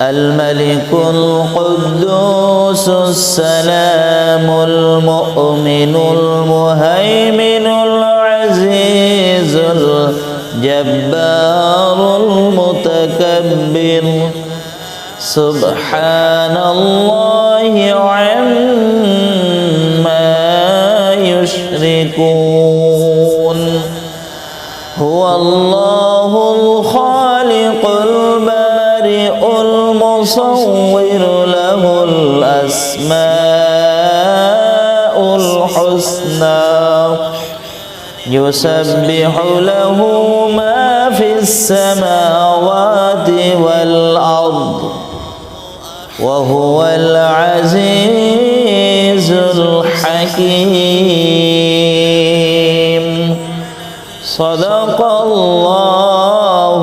الملك القدوس السلام المؤمن المهيمن العزيز الجبار المتكبر سبحان الله عما يشركون هو الله الخالق المصور له الأسماء الحسنى. يسبح له ما في السماوات والأرض وهو العزيز الحكيم. صدق الله